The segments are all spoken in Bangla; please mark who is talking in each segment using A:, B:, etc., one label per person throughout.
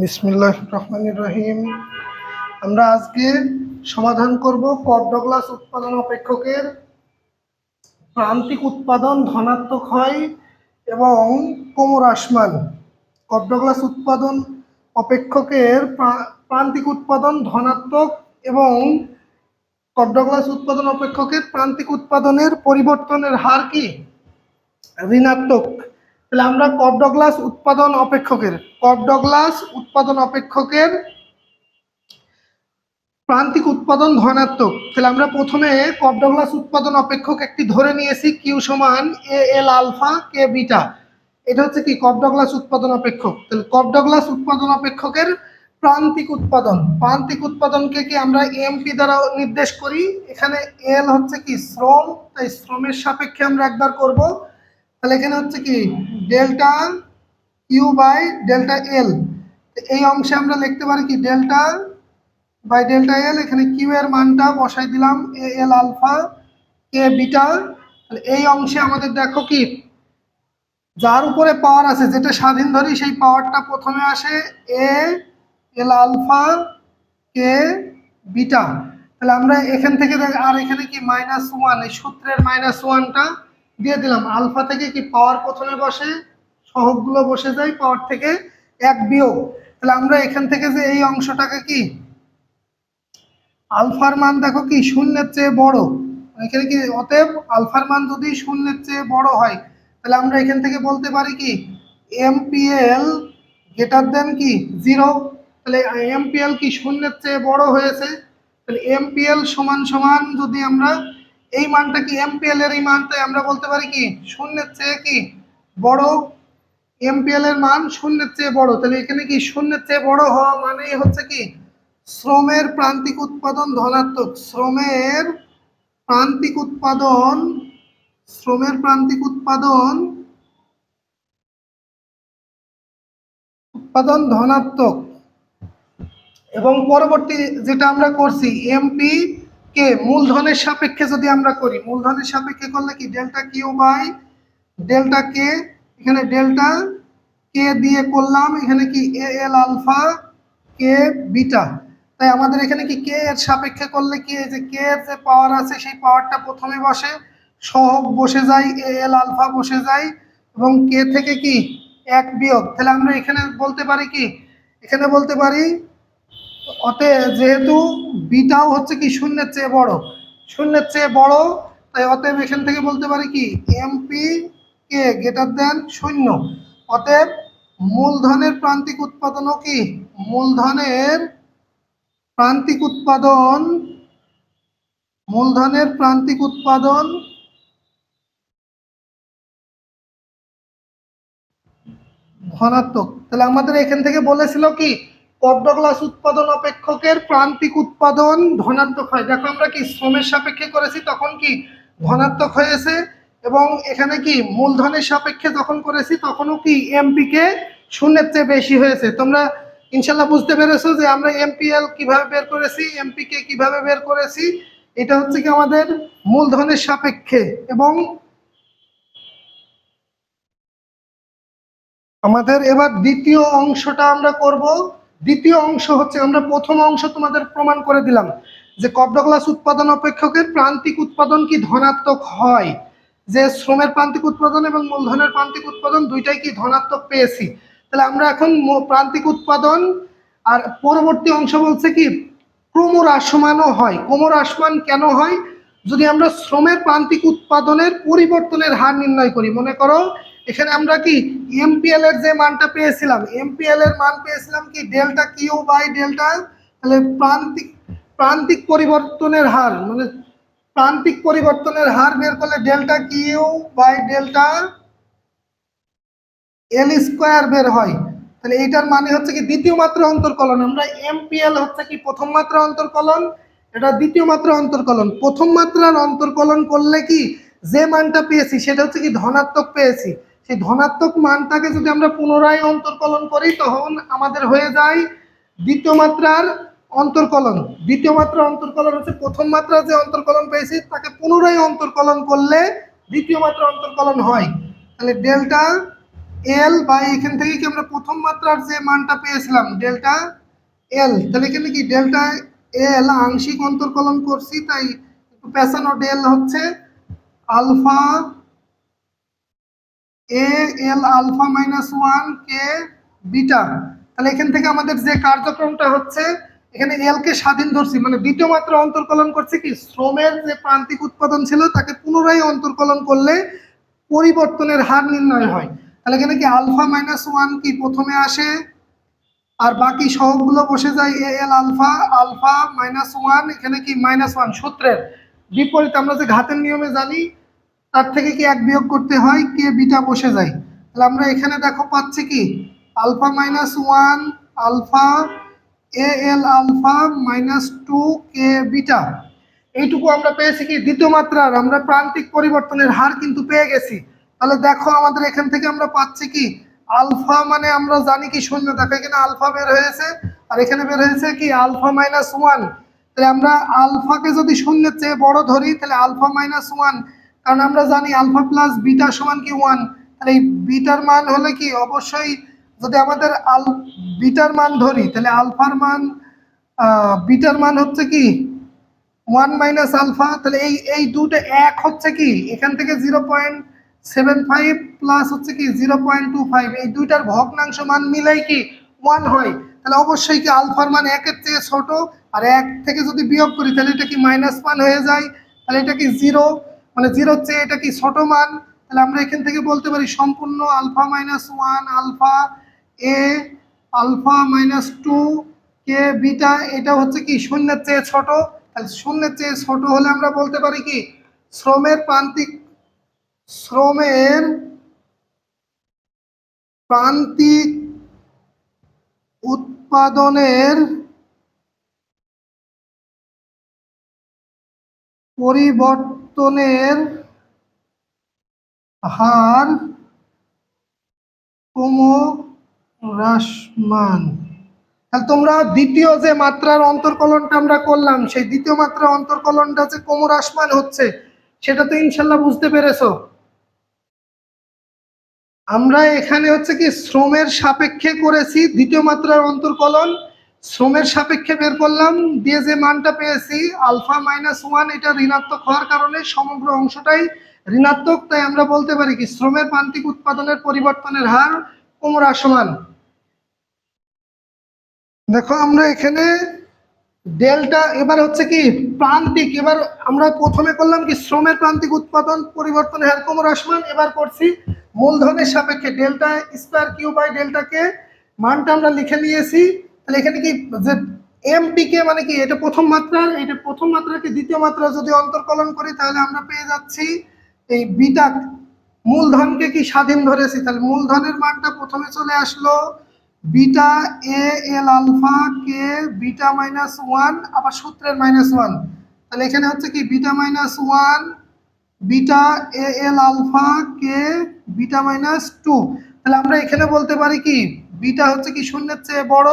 A: বিসমিল্লাহ রহমান রহিম। আমরা আজকে সমাধান করব কর্ডগ্লাস উৎপাদন অপেক্ষকের প্রান্তিক উৎপাদন ধনাত্মক হয় এবং কোমর আসমান। কর্ডগ্লাস উৎপাদন অপেক্ষকের প্রান্তিক উৎপাদন ধনাত্মক এবং কর্ডগ্লাস উৎপাদন অপেক্ষকের প্রান্তিক উৎপাদনের পরিবর্তনের হার কি? ঋণাত্মক। তাহলে আমরা কপডগ্লাস উৎপাদন অপেক্ষকের কপডগ্লাস উৎপাদন অপেক্ষকের প্রান্তিক উৎপাদন ধনাত্মক। তাহলে আমরা প্রথমে কপডগ্লাস উৎপাদন অপেক্ষক একটি ধরে নিয়েছি কিউ সমান এ এল আলফা কে বিটা এটা হচ্ছে কি? কপডগ্লাস উৎপাদন অপেক্ষক। তাহলে কপডগ্লাস উৎপাদন অপেক্ষকের প্রান্তিক উৎপাদন। প্রান্তিক উৎপাদনকে কি আমরা এমপি দ্বারা নির্দেশ করি? এখানে এল হচ্ছে কি? শ্রম। তাই শ্রমের সাপেক্ষে আমরা একবার করব। তাহলে এখানে হচ্ছে কি? Delta Q by delta L এই অংশে আমরা লিখতে পারি কি? ডেল্টা বাই ডেল্টা এল এখানে কিউ এর মানটা বসাই দিলাম এ এল আলফা কে বিটা। এই অংশে আমাদের দেখো কি? যার উপরে পাওয়ার আছে, যেটা স্বাধীন ধরি, সেই পাওয়ারটা প্রথমে আসে এ এল আলফা কে বিটা। তাহলে আমরা এখান থেকে আর এখানে কি? মাইনাস ওয়ান, এই সূত্রের মাইনাস ওয়ানটা দিয়ে দিলাম। আলফা থেকে কি পাওয়ার প্রথমে বসে? সহগগুলো বসে যায় পাওয়ার থেকে এক বিয়োগ। তাহলে আমরা এখান থেকে যে এই অংশটাকে কি? আলফার মান দেখো কি? শূন্যের চেয়ে বড়। এখানে কি? অতএব আলফার মান যদি শূন্যের চেয়ে বড় হয়, তাহলে আমরা এখান থেকে বলতে পারি কি? এমপিএল গ্রেটার দেন কি? জিরো তাহলে এমপিএল কি শূন্যের চেয়ে বড় হয়েছে? তাহলে এমপিএল সমান সমান যদি আমরা এই মানটা কি এমপিএল এর এই মানটাই আমরা বলতে পারি কি? শূন্যের চেয়ে কি বড়? এমপিএল এর মান শূন্যের চেয়ে বড়। তাহলে এখানে কি শূন্যের চেয়ে বড় হওয়া মানেই হচ্ছে কি? শ্রমের প্রান্তিক উৎপাদন ধনাত্মক। শ্রমের প্রান্তিক উৎপাদন, শ্রমের প্রান্তিক উৎপাদন উৎপাদন ধনাত্মক। এবং পরবর্তী যেটা আমরা করছি এমপি কে? মূলধনের সাপেক্ষে যদি আমরা করি, মূলধনের সাপেক্ষে করলে কি? Delta Q by delta K এখানে ডেল্টা কে দিয়ে করলাম, এখানে কি? এ এল আলফা কে বিটা তাই আমাদের এখানে কি কে এর সাপেক্ষে করলে কি? এই যে কে এর যে পাওয়ার আছে, সেই পাওয়ারটা প্রথমে বসে, সহগ বসে যায় এ এল আলফা বসে যায়, এবং কে থেকে কি? এক বিয়োগ। তাহলে আমরা এখানে বলতে পারি কি? এখানে বলতে পারি অতএব যেহেতু বিটাও হচ্ছে কি শূন্যের চেয়ে বড়, শূন্যের চেয়ে বড়, তাই অতএব এখান থেকে বলতে পারি কি এমপি কে গ্রেটার দেন শূন্য। অতএব মূলধনের প্রান্তিক উৎপাদনও কি? মূলধনের প্রান্তিক উৎপাদন, মূলধনের প্রান্তিক উৎপাদন ধনাত্মক। তাহলে আমাদের এখান থেকে বলেছিল কি কপডগ্লাস উৎপাদন অপেক্ষকের প্রান্তিক উৎপাদন ধনাত্মক হয়। দেখো আমরা কি শ্রমের সাপেক্ষে করেছি তখন কি ধনাত্মক হয়েছে এবং এখানে কি মূলধনের সাপেক্ষে যখন করেছি তখনও কি এমপিকে শূন্যের চেয়ে বেশি হয়েছে। তোমরা ইনশাল্লাহ বুঝতে পেরেছ যে আমরা এমপিএল কীভাবে বের করেছি এমপিকে কীভাবে বের করেছি, এটা হচ্ছে কি আমাদের মূলধনের সাপেক্ষে এবং আমাদের এবার দ্বিতীয় অংশটা আমরা করব। দ্বিতীয় অংশ হচ্ছে আমরা প্রথম অংশ তোমাদের প্রমাণ করে দিলাম যে কপডগ্লাস উৎপাদন অপেক্ষকের প্রান্তিক উৎপাদন কি ধনাত্মক হয়? যে শ্রমের প্রান্তিক উৎপাদন এবং মূলধনের প্রান্তিক উৎপাদন দুইটাই কি ধনাত্মক পেয়েছি? তাহলে আমরা এখন প্রান্তিক উৎপাদন আর পরবর্তী অংশ বলছে কি, ক্রমহ্রাসমানও হয়। ক্রমহ্রাসমান কেন হয়? যদি আমরা শ্রমের প্রান্তিক উৎপাদনের পরিবর্তনের হার নির্ণয় করি, মনে করো এখানে আমরা কি এমপিএল এর যে মানটা পেয়েছিলাম এমপিএল এর মান পেয়েছিলাম কি ডেল্টা কিউ বাই ডেল্টা তাহলে প্রান্তিক প্রান্তিক পরিবর্তনের হার মানে প্রান্তিক পরিবর্তনের হার বের করলে delta Q by delta L square বের হয়। তাহলে এইটার মানে হচ্ছে কি দ্বিতীয় মাত্রা অন্তর্কলন। আমরা এমপিএল হচ্ছে কি প্রথম মাত্রা অন্তর্কলন, এটা দ্বিতীয় মাত্রা অন্তর্কলন। প্রথম মাত্রার অন্তর্কলন করলে কি যে মানটা পেয়েছি, সেটা হচ্ছে কি ধনাত্মক পেয়েছি। সেই ধনাত্মক মানটাকে যদি আমরা পুনরায় অন্তর্কলন করি, তখন আমাদের হয়ে যায় দ্বিতীয় মাত্রার অন্তর্কলন। দ্বিতীয় মাত্রা অন্তর্কলন হচ্ছে প্রথম মাত্রা যে অন্তর্কলন পেয়েছি, তাকে পুনরায় অন্তর্কলন করলে দ্বিতীয় মাত্রা অন্তর্কলন হয়। তাহলে ডেল্টা এল বা এখান থেকে কি আমরা প্রথম মাত্রার যে মানটা পেয়েছিলাম, ডেল্টা এল, তাহলে এখানে কি ডেল্টা এল আংশিক অন্তর্কলন করছি, তাই একটু পেছানো ডেল হচ্ছে alpha A L alpha minus one K beta তাহলে এখান থেকে আমাদের যে কার্যক্রমটা হচ্ছে, এখানে এল কে স্বাধীন ধরছি মানে দ্বিতীয় মাত্রা অন্তর্কলন করছে কি? শ্রমের যে প্রান্তিক উৎপাদন ছিল, তাকে পুনরায় অন্তর্কলন করলে পরিবর্তনের হার নির্ণয় হয়। তাহলে এখানে কি আলফা মাইনাস ওয়ান কি প্রথমে আসে? আর বাকি সহগগুলো বসে যায় A L alpha alpha minus one এখানে কি মাইনাস ওয়ান সূত্রের বিপরীত। আমরা যে ঘাতের নিয়মে জানি তার থেকে কি এক বিয়োগ করতে হয়? কে বিটা বসে যায়? তাহলে আমরা এখানে দেখো পাচ্ছি কি? Alpha minus one, alpha, A L alpha minus two K beta. এইটুকু আমরা পেয়েছি কি? দ্বিতীয় মাত্রার। আমরা প্রান্তিক পরিবর্তনের হার কিন্তু পেয়ে গেছি। তাহলে দেখো আমাদের এখান থেকে আমরা পাচ্ছি কি? আলফা মানে আমরা জানি কি শূন্য। দেখো এখানে আলফা বের হয়েছে। আর এখানে বের হয়েছে কি? Alpha minus one. তাহলে আমরা আলফাকে যদি শূন্যের চেয়ে বড় ধরি, তাহলে আলফা মাইনাস ওয়ান কারণ আমরা জানি আলফা প্লাস বিটা সমান কি ওয়ান? তাহলে এই বিটার মান হলে কি? অবশ্যই যদি আমাদের আল বিটার মান ধরি, তাহলে আলফার মান বিটার মান হচ্ছে কি? One minus alpha. তাহলে এই এই দুটো এক হচ্ছে কি? এখান থেকে zero point seven five plus হচ্ছে কি? Zero point two five. এই দুইটার ভগ্নাংশ মান মিলাই কি? ওয়ান হয়। তাহলে অবশ্যই কি আলফার মান একের চেয়ে ছোট? আর এক থেকে যদি বিয়োগ করি, তাহলে এটা কি মাইনাস ওয়ান হয়ে যায়? তাহলে এটা কি জিরো? মানে জিরোর চেয়ে এটা কি ছোট মান? তাহলে আমরা এখান থেকে বলতে পারি সম্পূর্ণ alpha minus one alpha A alpha minus two K beta এটা হচ্ছে কি শূন্যের চেয়ে ছোট? তাহলে শূন্যের চেয়ে ছোট হলে আমরা বলতে পারি কি? শ্রমের প্রান্তিক শ্রমের প্রান্তিক উৎপাদনের পরিবর্তনের হার ক্রমহ্রাসমান তাহলে তোমরা দ্বিতীয় যে মাত্রার অন্তর্কলনটা আমরা করলাম, সেই দ্বিতীয় মাত্রার অন্তর্কলনটা যে ক্রমহ্রাসমান হচ্ছে, সেটা তো ইনশাল্লাহ বুঝতে পেরেছ। আমরা এখানে হচ্ছে কি শ্রমের সাপেক্ষে করেছি দ্বিতীয় মাত্রার অন্তর্কলন। শ্রমের সাপেক্ষে বের করলাম, দিয়ে যে মানটা পেয়েছি, আলফা মাইনাস ওয়ান, এটা ঋণাত্মক হওয়ার কারণে সমগ্র অংশটাই ঋণাত্মক। তাই আমরা বলতে পারি কি, শ্রমের প্রান্তিক উৎপাদনের পরিবর্তনের হার ক্রমহ্রাসমান দেখো, আমরা এখানে ডেল্টা, এবার হচ্ছে কি, প্রান্তিক, এবার আমরা প্রথমে করলাম কি, শ্রমের প্রান্তিক উৎপাদন পরিবর্তনের হার ক্রমহ্রাসমান এবার করছি মূলধনের সাপেক্ষে ডেল্টা স্কোয়ার কিউ বাই ডেল্টাকে, মানটা আমরা লিখে নিয়েছি। তাহলে এখানে কি যে এমপি কে মানে কি? এটা প্রথম মাত্রার এটা প্রথম মাত্রাকে দ্বিতীয় মাত্রা যদি অন্তর্কলন করি, তাহলে আমরা পেয়ে যাচ্ছি এই বিটা মূলধনকে কি স্বাধীন ধরেছি? তাহলে মূলধনের মানটা প্রথমে চলে আসলো beta A L alpha K beta minus one, আবার সূত্রের মাইনাস ওয়ান। তাহলে এখানে হচ্ছে কি beta minus one, beta A L alpha K beta minus two. তাহলে আমরা এখানে বলতে পারি কি, বিটা হচ্ছে কি শূন্যের চেয়ে বড়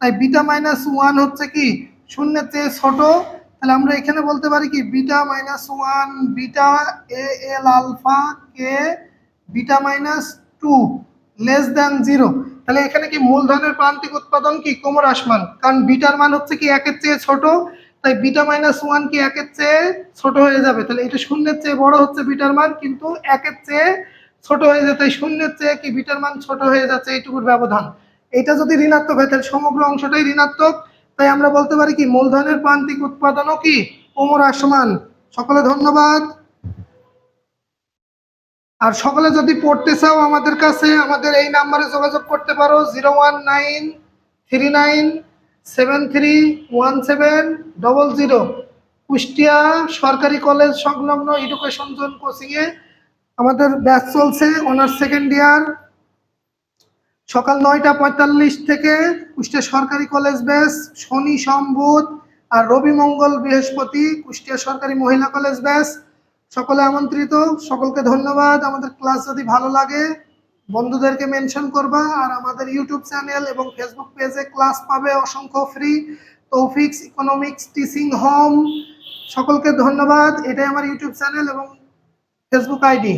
A: তাই বিটা মাইনাস ওয়ান হচ্ছে কি? শূন্যের চেয়ে ছোট। তাহলে আমরা এখানে বলতে পারি কি? Beta minus one beta A L alpha K beta minus two less than zero. তাহলে এখানে কি মূলধনের প্রান্তিক উৎপাদন কি? কোমর আসমান। কারণ বিটার মান হচ্ছে কি একের চেয়ে ছোট। তাই বিটা মাইনাস ওয়ান কি একের চেয়ে ছোট হয়ে যাবে? তাহলে এটা শূন্যের চেয়ে বড় হচ্ছে বিটার মান, কিন্তু একের চেয়ে ছোট হয়ে যায় তাই শূন্যের চেয়ে কি বিটার মান ছোট হয়ে যাচ্ছে? এইটুকুর ব্যবধান। এটা যদি ঋণাত্মক হয়, তাহলে সমগ্র অংশটাই ঋণাত্মক। তাই আমরা বলতে পারি কি, মূলধনের প্রান্তিক উৎপাদনও কি? কোমর আসমান, সকলে ধন্যবাদ। আর সকলে যদি পড়তে চাও আমাদের কাছে, আমাদের এই নাম্বারে যোগাযোগ করতে পারো, zero one nine three nine seven three one seven double zero. Kushtia সরকারি কলেজ সংলগ্ন এডুকেশন জোন কোচিংয়ে আমাদের ব্যাচ চলছে অনার্স সেকেন্ড ইয়ার সকাল নয়টা পঁয়তাল্লিশ থেকে কুষ্টিয়া সরকারি কলেজ ব্যাচ শনি, সোম, বুধ আর রবি, মঙ্গল, বৃহস্পতি কুষ্টিয়া সরকারি মহিলা কলেজ ব্যাচ সকলে আমন্ত্রিত, সকলকে ধন্যবাদ। আমাদের ক্লাস যদি ভালো লাগে, বন্ধুদেরকে মেনশন করবা আর আমাদের ইউটিউব চ্যানেল এবং ফেসবুক পেজে ক্লাস পাবে অসংখ্য free. Toufiq's economics teaching home. সকলকে ধন্যবাদ। এটাই আমার ইউটিউব চ্যানেল এবং ফেসবুক আইডি।